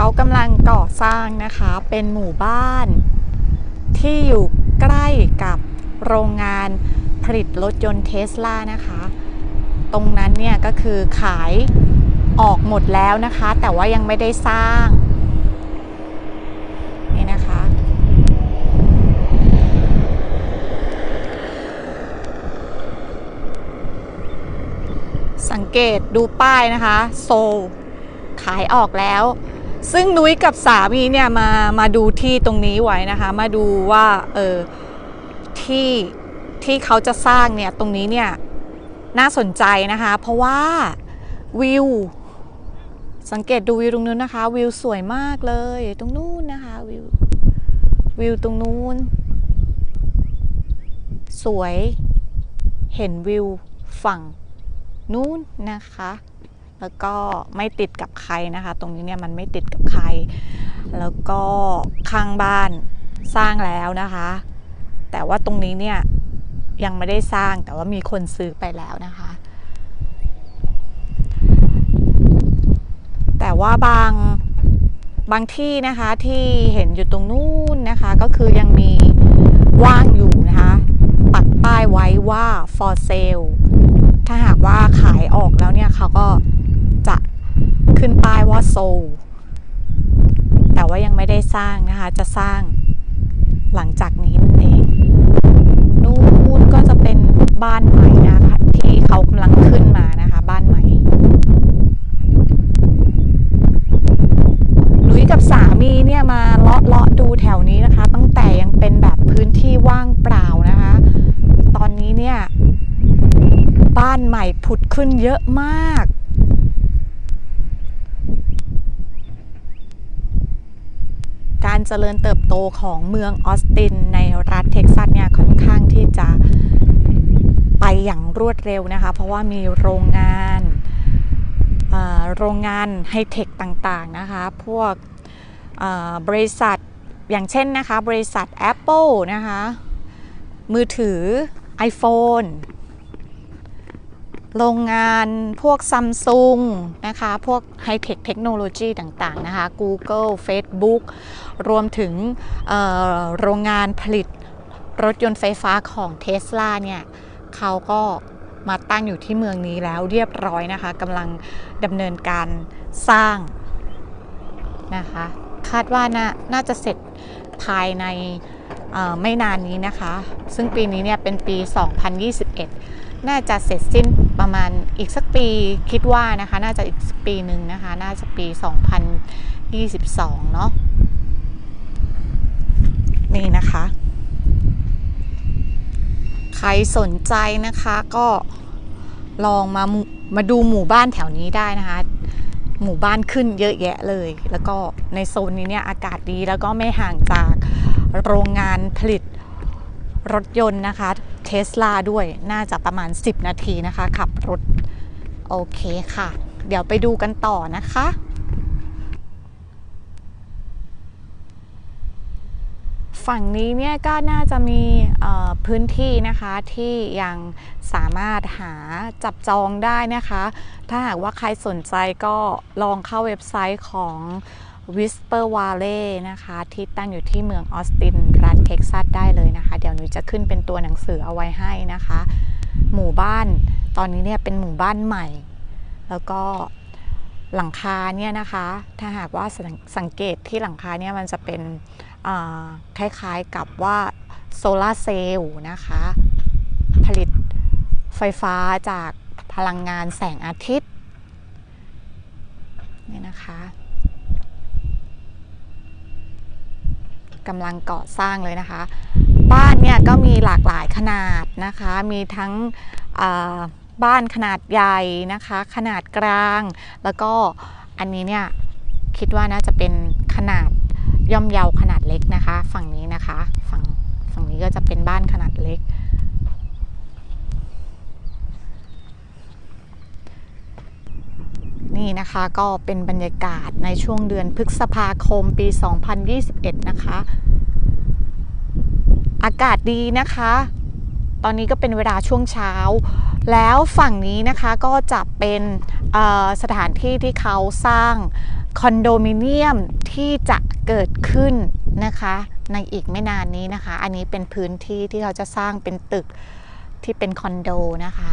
เขากำลังก่อสร้างนะคะ เป็นหมู่บ้าน ที่อยู่ใกล้กับโรงงานผลิตรถยนต์เทสลานะคะ ตรงนั้นเนี่ยก็คือขายออกหมดแล้วนะคะ แต่ว่ายังไม่ได้สร้าง นี่นะคะ สังเกตดูป้ายนะคะ โซลขายออกแล้ว ซึ่งนุ้ยกับสามีเนี่ยมามาดูที่ตรงนี้ไว้นะคะ มาดูว่าเออที่ที่เขาจะสร้างเนี่ยตรงนี้เนี่ยน่าสนใจนะคะ เพราะว่าวิวสังเกตดูวิวตรงนู้นนะคะ วิวสวยมากเลย ตรงนู้นนะคะวิววิวตรงนู้น สวยเห็นวิวฝั่งนู้นนะคะ แล้วก็ไม่ติดกับใครนะคะ ตรงนี้เนี่ยมันไม่ติดกับใคร แล้วก็ข้างบ้านสร้างแล้วนะคะ แต่ว่าตรงนี้เนี่ยยังไม่ได้สร้างแต่ว่ามีคนซื้อไปแล้วนะคะ แต่ว่าบางบางที่นะคะที่เห็นอยู่ตรงนู้นนะคะ ก็คือยังมีว่างอยู่นะคะ ปักป้ายไว้ว่า for sale ถ้าหากว่าขายออกแล้วเนี่ยเขาก็ ขึ้นป้ายว่า sold แต่ว่ายังไม่ได้สร้างนะคะ จะสร้างหลังจากนี้นั่นเองนู่นก็จะเป็นบ้านใหม่นะคะที่เขากำลังขึ้นมานะคะ บ้านใหม่นุ้ยกับสามีเนี่ยมาเลาะเลาะดูแถวนี้นะคะ ตั้งแต่ยังเป็นแบบพื้นที่ว่างเปล่านะคะ ตอนนี้เนี่ย บ้านใหม่ผุดขึ้นเยอะมาก การเจริญเติบโตของเมืองออสตินในรัฐเท็กซัสเนี่ยค่อนข้างที่จะไปอย่างรวดเร็วนะคะ เพราะว่ามีโรงงานอ่อโรงงานไฮเทคต่างๆนะคะ พวกอ่อบริษัทอย่างเช่นนะคะ บริษัท Apple นะคะ มือถือ iPhone โรงงานพวกซัมซุงนะคะ พวกไฮเทคเทคโนโลยีต่างๆนะคะ Google Facebook รวมถึงโรงงานผลิตรถยนต์ไฟฟ้าของ Tesla เนี่ยเขาก็มาตั้งอยู่ที่เมืองนี้แล้วเรียบร้อยนะคะกำลังดำเนินการสร้างนะคะ คาดว่าน่าน่าจะเสร็จภายในไม่นานนี้นะคะ ซึ่งปีนี้เนี่ยเป็นปี 2021 น่าจะเสร็จสิ้น ประมาณอีกสักปีคิดว่านะคะ น่าจะอีกสักปีหนึ่งนะคะ น่าจะปี 2022 เนาะนี่นะคะ ใครสนใจนะคะก็ลองมามมาดูหมู่บ้านแถวนี้ได้นะคะ หมู่บ้านขึ้นเยอะแยะเลย แล้วก็ในโซนนี้เนี่ยอากาศดีแล้วก็ไม่ห่างจากโรงงานผลิตรถยนต์นะคะ เทสลาด้วยน่าจะประมาณ 10 นาทีนะคะ ขับรถ โอเคค่ะ เดี๋ยวไปดูกันต่อนะคะฝั่งนี้เนี่ยก็น่าจะมีพื้นที่นะคะที่ยังสามารถหาจับจองได้นะคะ ถ้าหากว่าใครสนใจก็ลองเข้าเว็บไซต์ของ Whisper Valley นะคะ ที่ตั้งอยู่ที่เมืองออสติน รัฐเท็กซัสได้เลยนะคะ เดี๋ยวหนูจะขึ้นเป็นตัวหนังสือเอาไว้ให้นะคะ หมู่บ้านตอนนี้เนี่ยเป็นหมู่บ้านใหม่ แล้วก็หลังคาเนี่ยนะคะ ถ้าหากว่าสังเกตที่หลังคาเนี่ยมันจะเป็นคล้ายๆกับว่าโซลาร์เซลล์นะคะ ผลิตไฟฟ้าจากพลังงานแสงอาทิตย์นี่นะคะ กำลังก่อสร้างเลยนะคะ บ้านเนี่ยก็มีหลากหลายขนาดนะคะ มีทั้งบ้านขนาดใหญ่นะคะ ขนาดกลาง แล้วก็อันนี้เนี่ยคิดว่าน่าจะเป็นขนาดย่อมเยาขนาดเล็กนะคะ ฝั่งนี้นะคะ ฝั่งฝั่งนี้ก็จะเป็นบ้านขนาดเล็ก นี่นะคะก็เป็นบรรยากาศในช่วงเดือนพฤษภาคมปี 2021 นะคะ อากาศดีนะคะ ตอนนี้ก็เป็นเวลาช่วงเช้า แล้วฝั่งนี้นะคะก็จะเป็นสถานที่ที่เขาสร้างคอนโดมิเนียมที่จะเกิดขึ้นนะคะในอีกไม่นานนี้นะคะ อันนี้เป็นพื้นที่ที่เขาจะสร้างเป็นตึกที่เป็นคอนโดนะคะ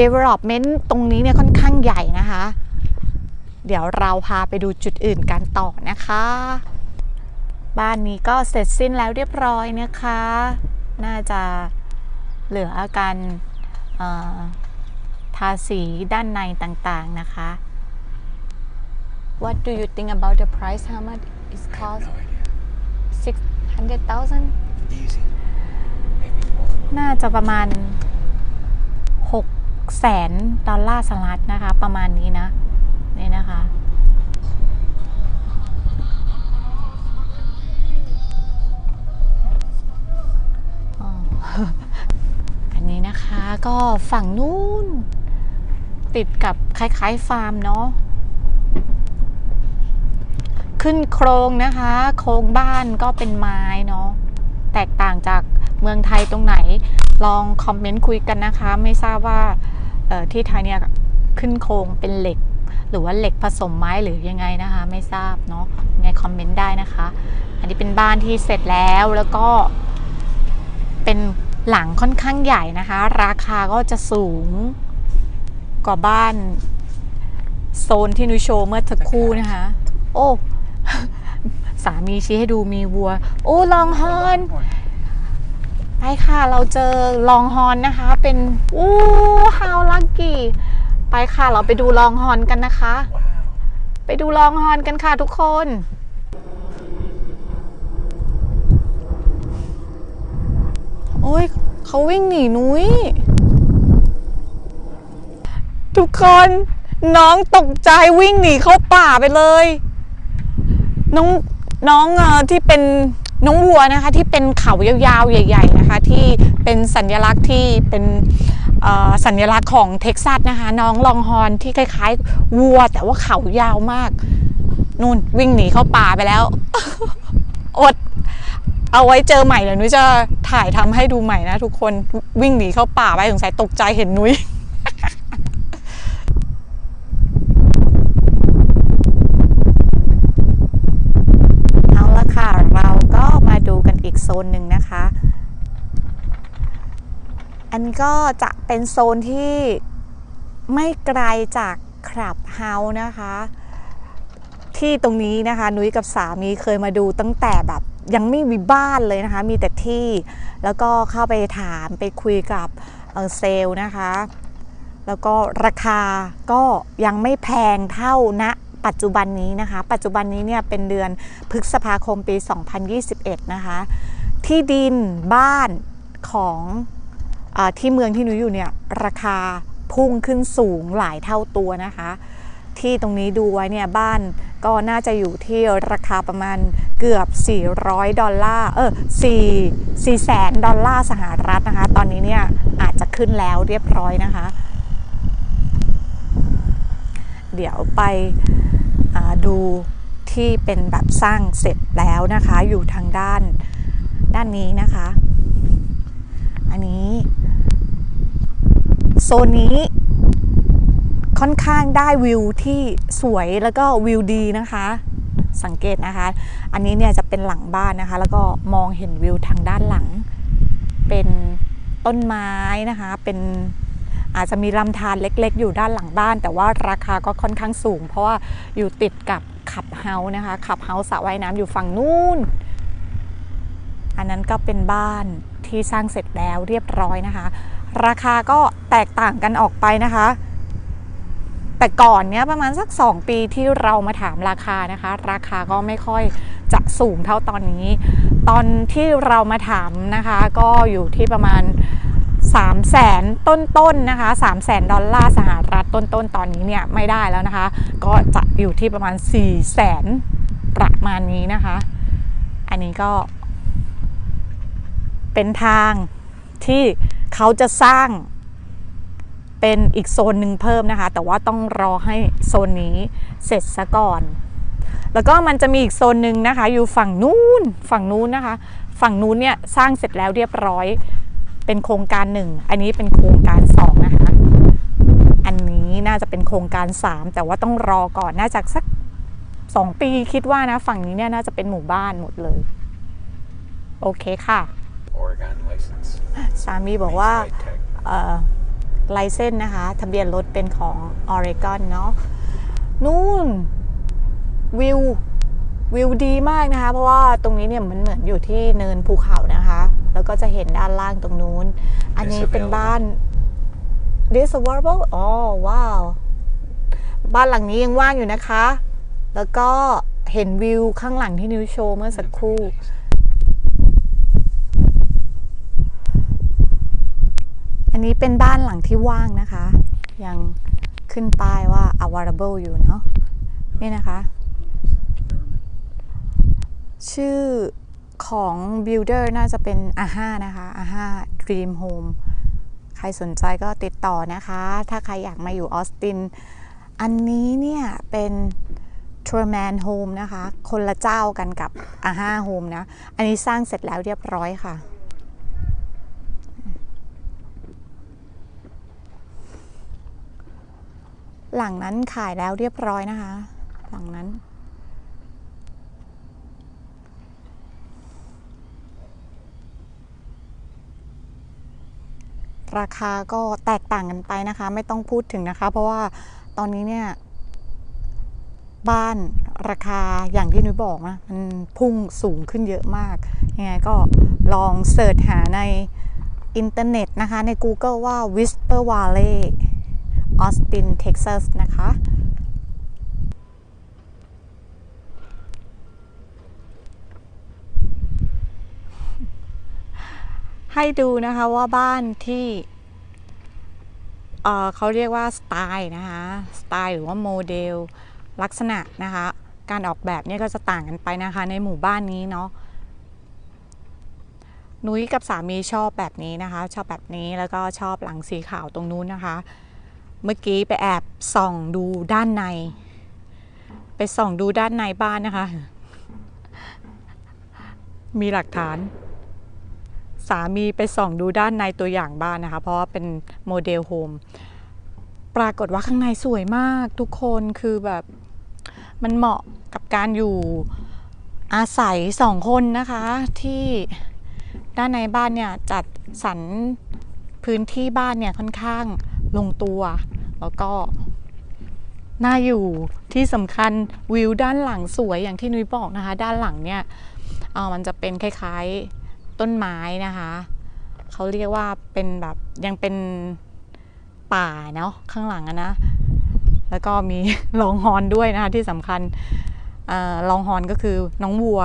development ตรงนี้เนี่ยค่อนข้างใหญ่นะคะ เดี๋ยวเราพาไปดูจุดอื่นกันต่อนะคะ บ้านนี้ก็เสร็จสิ้นแล้วเรียบร้อยนะคะ น่าจะเหลือการเอ่อทาสีด้านในต่างๆนะคะ What do you think about the price? How much it cost? No idea. Six hundred thousand? Easy. Maybe more. น่าจะประมาณ6 แสนดอลลาร์สหรัฐนะคะ ประมาณนี้นะนี่นะคะ อันนี้นะคะก็ฝั่งนู้น ติดกับคล้าย ๆ ฟาร์มเนาะขึ้นโครงนะคะ โครงบ้านก็เป็นไม้เนาะแตกต่างจากเมืองไทยตรงไหน ลองคอมเมนต์คุยกันนะคะ ไม่ทราบว่า ที่ไทยเนี่ยขึ้นโครงเป็นเหล็ก หรือว่าเหล็กผสมไม้หรือยังไงนะคะ ไม่ทราบเนาะงไงคอมเมนต์ได้นะคะ อันนี้เป็นบ้านที่เสร็จแล้วแล้วก็ เป็นหลังค่อนข้างใหญ่นะคะ ราคาก็จะสูงกว่าบ้านโซนที่นุยโชว์เมื่อสักครู่นะคะ โอ้สามีชี้ให้ดูมีวัว โอ้ลองฮอน ไปค่ะเราเจอลองฮอนนะคะ เป็นอู้ฮาวลักกี้ไปค่ะเราไปดูลองฮอนกันนะคะ ไปดูลองฮอนกันค่ะทุกคนโอ้ยเขาวิ่งหนีนุ้ยทุกคนน้องตกใจวิ่งหนีเข้าป่าไปเลย น้องน้องอที่เป็น น้องวัวนะคะที่เป็นเขายาวๆใหญ่ ๆ นะคะ ที่เป็นสัญลักษณ์ที่เป็นสัญลักษณ์ของเท็กซัสนะคะ น้องลองฮอนที่คล้ายๆ วัว แต่ว่าเขายาวมากนู่นวิ่งหนีเข้าป่าไปแล้ว อด เอาไว้เจอใหม่เดี๋ยวนุ้ยจะถ่ายทำให้ดูใหม่นะทุกคนวิ่งหนีเข้าป่าไปสงสัยตกใจเห็นนุ้ย เอาละค่ะ เราก็มาดูกั นอีกโซนหนึ่งนะคะ อันก็จะเป็นโซนที่ไม่ไกลจากคลับเฮาส์นะคะ ที่ตรงนี้นะคะ นุ้ยกับสามีเคยมาดูตั้งแต่แบบยังไม่มีบ้านเลยนะคะ มีแต่ที่แล้วก็เข้าไปถามไปคุยกับเซลล์นะคะ แล้วก็ราคาก็ยังไม่แพงเท่าณปัจจุบันนี้นะคะ ปัจจุบันนี้เนี่ยเป็นเดือนพฤษภาคมปี 2021 นะคะ ที่ดินบ้านของอที่เมืองที่หนูอยู่เนี่ยราคาพุ่งขึ้นสูงหลายเท่าตัวนะคะ ที่ตรงนี้ดูไว้เนี่ยบ้านก็น่าจะอยู่ที่ราคาประมาณเกือบ 400 ดอลลาร์เออ4 4แสนดอลลาร์สหรัฐนะคะ ตอนนี้เนี่ยอาจจะขึ้นแล้วเรียบร้อยนะคะ เดี๋ยวไปดูที่เป็นแบบสร้างเสร็จแล้วนะคะ อยู่ทางด้าน ด้านนี้นะคะ อันนี้โซนนี้ค่อนข้างได้วิวที่สวยแล้วก็วิวดีนะคะ สังเกตนะคะ อันนี้เนี่ยจะเป็นหลังบ้านนะคะ แล้วก็มองเห็นวิวทางด้านหลัง เป็นต้นไม้นะคะ เป็นอาจจะมีลำธารเล็กๆ อยู่ด้านหลังบ้าน แต่ว่าราคาก็ค่อนข้างสูง เพราะว่าอยู่ติดกับขับเฮาส์นะคะขับเฮาส์สระว่ายน้ำอยู่ฝั่งนู้น นนั้นก็เป็นบ้านที่สร้างเสร็จแล้วเรียบร้อยนะคะ ราคาก็แตกต่างกันออกไปนะคะ แต่ก่อนเนี้ยประมาณสัก 2 ปีที่เรามาถามราคานะคะ ราคาก็ไม่ค่อยจะสูงเท่าตอนนี้ ตอนที่เรามาถามนะคะ ก็อยู่ที่ประมาณ3 0 0แสนต้นๆนนะคะ3 0 0แสนดอลลาร์สหรัฐต้นๆตอนนี้เนี่ยไม่ได้แล้วนะคะ ก็จะอยู่ที่ประมาณ 4 0 0แสนประมาณนี้นะคะ อันนี้ก็ เป็นทางที่เขาจะสร้างเป็นอีกโซนหนึ่งเพิ่มนะคะ แต่ว่าต้องรอให้โซนนี้เสร็จซะก่อน แล้วก็มันจะมีอีกโซนหนึ่งนะคะ อยู่ฝั่งนู้นฝั่งนู้นนะคะ ฝั่งนู้นเนี่ยสร้างเสร็จแล้วเรียบร้อย เป็นโครงการหนึ่งอันนี้เป็นโครงการสองนะคะ อันนี้น่าจะเป็นโครงการ3แต่ว่าต้องรอก่อนน่าจะสัก2ปีคิดว่านะ ฝั่งนี้เนี่ยน่าจะเป็นหมู่บ้านหมดเลย โอเคค่ะ สามีบอกว่า High tech. เอ่อไลเซนนะคะทะเบียนรถเป็นของออริกอนเนาะนู่นวิววิวดีมากนะคะ เพราะว่าตรงนี้เนี่ยมันเหมือนอยู่ที่เนินภูเขานะคะ แล้วก็จะเห็นด้านล่างตรงนู้น อันนี้เป็นบ้าน this available อ๋อว้าว บ้านหลังนี้ยังว่างอยู่นะคะ แล้วก็เห็นวิวข้างหลังที่นิวโชว์เมื่อสักครู่ อันนี้เป็นบ้านหลังที่ว่างนะคะ ยังขึ้นป้ายว่า available อยู่เนาะนี่นะคะ ชื่อของ builder น่าจะเป็นอาห้านะคะอาห้า Dream Home ใครสนใจก็ติดต่อนะคะ ถ้าใครอยากมาอยู่ออสติน อันนี้เนี่ยเป็น t r u m a n Home นะคะ คนละเจ้ากันกับอาห้า Home นะ อันนี้สร้างเสร็จแล้วเรียบร้อยค่ะ หลังนั้นขายแล้วเรียบร้อยนะคะ หลังนั้น ราคาก็แตกต่างกันไปนะคะ ไม่ต้องพูดถึงนะคะ เพราะว่าตอนนี้เนี่ยบ้านราคาอย่างที่นุ้ยบอกนะมันพุ่งสูงขึ้นเยอะมากยังไงก็ลองเสิร์ชหาในอินเทอร์เน็ตนะคะ ใน Google ว่า Whisper Valley Austin Texas นะคะ ให้ดูนะคะว่าบ้านที่เเขาเรียกว่าสไตล์นะคะ สไตล์หรือว่าโมเดล ลักษณะนะคะ การออกแบบเนี่ยก็จะต่างกันไปนะคะ ในหมู่บ้านนี้เนาะนุ้ยกับสามีชอบแบบนี้นะคะ ชอบแบบนี้แล้วก็ชอบหลังสีขาวตรงนู้นนะคะ เมื่อกี้ไปแอบส่องดูด้านใน ไปส่องดูด้านในบ้านนะคะ มีหลักฐาน สามีไปส่องดูด้านในตัวอย่างบ้านนะคะ เพราะว่าเป็นโมเดลโฮมปรากฏว่าข้างในสวยมากทุกคนคือแบบมันเหมาะกับการอยู่อาศัยสองคนนะคะ ที่ด้านในบ้านเนี่ยจัดสรรพื้นที่บ้านเนี่ยค่อนข้างลงตัว แล้วก็น่าอยู่ที่สำคัญวิวด้านหลังสวยอย่างที่นุ้ยบอกนะคะ ด้านหลังเนี่ยเออมันจะเป็นคล้ายๆต้นไม้นะคะเขาเรียกว่าเป็นแบบยังเป็นป่าเนาะข้างหลังนะ แล้วก็มีลองฮอนด้วยนะคะที่สำคัญอลองฮอนก็คือน้องวัว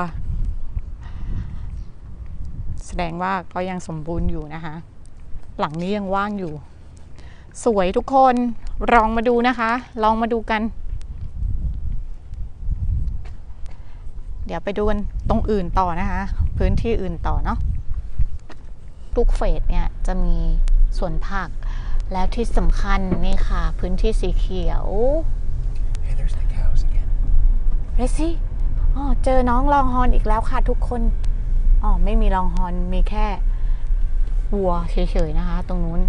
แสดงว่าก็ยังสมบูรณ์อยู่นะคะ หลังนี้ยังว่างอยู่ สวยทุกคนลองมาดูนะคะ ลองมาดูกัน เดี๋ยวไปดูกันตรงอื่นต่อนะคะ พื้นที่อื่นต่อเนาะทุกเฟสเนี่ยจะมีสวนผัก แล้วที่สำคัญนี่ค่ะ พื้นที่สีเขียว Hey, there's the cows again. เรซี่อ๋อเจอน้องลองฮอนอีกแล้วค่ะทุกคนอ๋อไม่มีลองฮอนมีแค่วัวเฉยๆนะคะ ตรงนู้น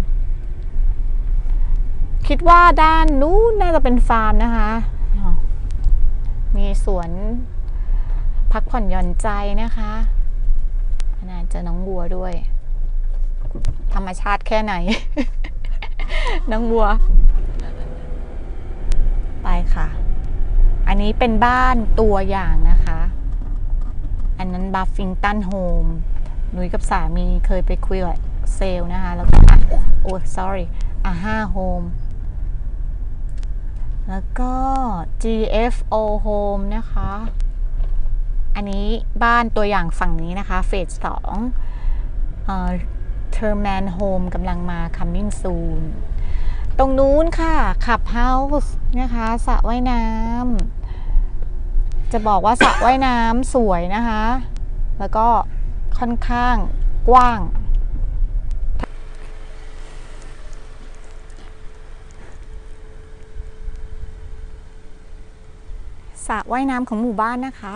คิดว่าด้านนู้นน่าจะเป็นฟาร์มนะคะอ๋อมีสวนพักผ่อนหย่อนใจนะคะน่าจะน้องวัวด้วย ธรรมชาติแค่ไหน น้องวัว ไปค่ะ อันนี้เป็นบ้านตัวอย่างนะคะ อันนั้นบัฟฟิงตันโฮมหนุยกับสามีเคยไปคุยกับเซลล์นะคะ แล้วก็อะโอ้ sorry อาห้าโฮม แล้วก็ GFO Home นะคะ อันนี้บ้านตัวอย่างฝั่งนี้นะคะ เฟสสองเอ่อ Terman Home กำลังมา coming soon ตรงนู้นค่ะ ขับเฮาส์นะคะสระว่ายน้ำจะบอกว่าสระว่ายน้ำสวยนะคะ แล้วก็ค่อนข้างกว้าง ส ระว่ายน้ำของหมู่บ้านนะคะ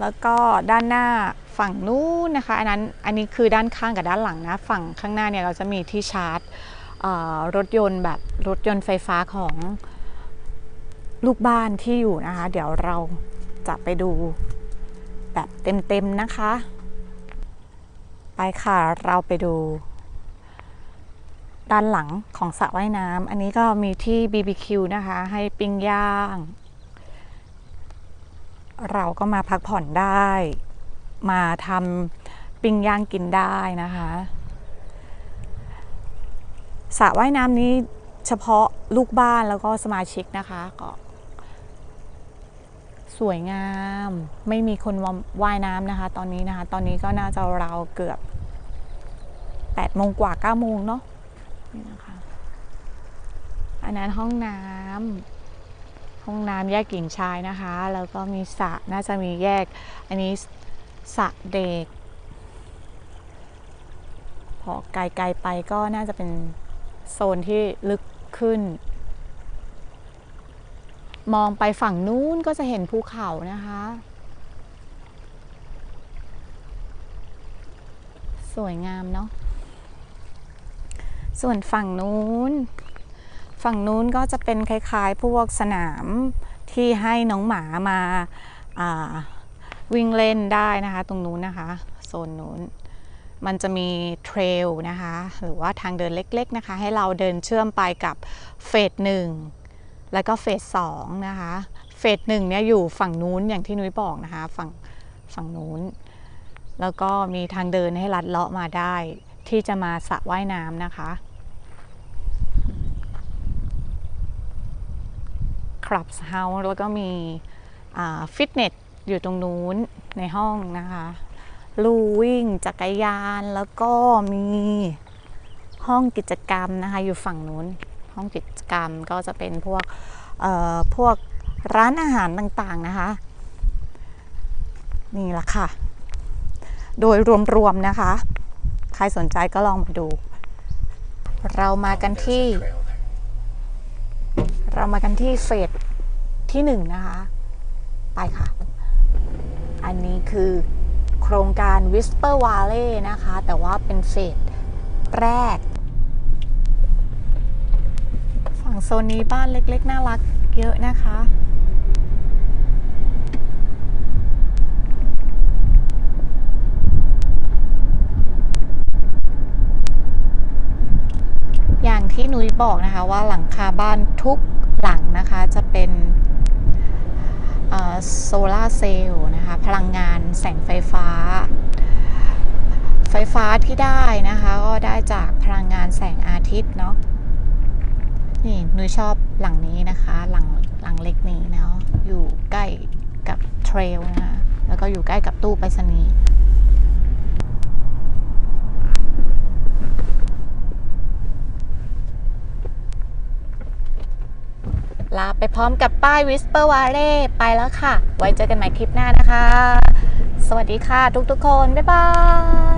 แล้วก็ด้านหน้าฝั่งนู้นนะคะ อันนั้นอันนี้คือด้านข้างกับด้านหลังนะ ฝั่งข้างหน้าเนี่ยเราจะมีที่ชาร์จรถยนต์แบบรถยนต์ไฟฟ้าของลูกบ้านที่อยู่นะคะ เดี๋ยวเราจะไปดูแบบเต็มๆนะคะ ไปค่ะ เราไปดู ด้านหลังของสระว่ายน้ำอันนี้ก็มีที่ BBQ นะคะ ให้ปิ้งย่าง เราก็มาพักผ่อนได้ มาทำปิ้งย่างกินได้นะคะสระว่ายน้ำนี้เฉพาะลูกบ้านแล้วก็สมาชิกนะคะก็สวยงาม ไม่มีคนว่ายน้ำนะคะ ตอนนี้นะคะ ตอนนี้ก็น่าจะราวเกือบ8โมงกว่า9โมงเนาะ นี่นะคะ อันนั้นห้องน้ำห้องน้ำแยกหญิงชายนะคะ แล้วก็มีสระน่าจะมีแยก อันนี้สระเด็ก พอไกลๆไปก็น่าจะเป็นโซนที่ลึกขึ้น มองไปฝั่งนู้นก็จะเห็นภูเขานะคะ สวยงามเนาะ ส่วนฝั่งนู้น ฝั่งนู้นก็จะเป็นคล้ายๆ พวกสนามที่ให้น้องหมามาาวิ่งเล่นได้นะคะ ตรงนู้นนะคะโซนนู้นมันจะมีเทรลนะคะ หรือว่าทางเดินเล็กๆนะคะ ให้เราเดินเชื่อมไปกับเฟสหนึ่งแล้วก็เฟสสองนะคะเฟสหนึ่งเนี่ยอยู่ฝั่งนู้นอย่างที่นุ้ยบอกนะคะ ฝั่งฝั่งนู้น แล้วก็มีทางเดินให้ลัดเลาะมาได้ ที่จะมาสระว่ายน้ำนะคะ คลับเฮาส์แล้วก็มีฟิตเนสอยู่ตรงนู้นในห้องนะคะลู่วิ่งจักรยานแล้วก็มีห้องกิจกรรมนะคะอยู่ฝั่งนู้น ห้องกิจกรรมก็จะเป็นพวกพวกร้านอาหารต่างๆนะคะ นี่ละค่ะ โดยรวมๆนะคะ ใครสนใจก็ลองมาดู เรามากันที่ เรามากันที่เฟสที่หนึ่งนะคะ ไปค่ะ อันนี้คือโครงการ Whisper Valley นะคะ แต่ว่าเป็นเฟสแรก ฝั่งโซนนี้บ้านเล็กๆ น่ารักเยอะนะคะอย่างที่นุ้ยบอกนะคะว่าหลังคาบ้านทุก หลังนะคะจะเป็นโซลาเซลล์นะคะพลังงานแสงไฟฟ้า ไฟฟ้าที่ได้นะคะก็ได้จากพลังงานแสงอาทิตย์เนาะนี่นุ้ยชอบหลังนี้นะคะหลังหลังเล็กนี้เนาะอยู่ใกล้กับเทรลนะคะแล้วก็อยู่ใกล้กับตู้ไปรษณีย์ ลาไปพร้อมกับป้าย Whisper Valley ไปแล้วค่ะ ไว้เจอกันใหม่คลิปหน้านะคะ สวัสดีค่ะทุกๆคน บ๊ายบาย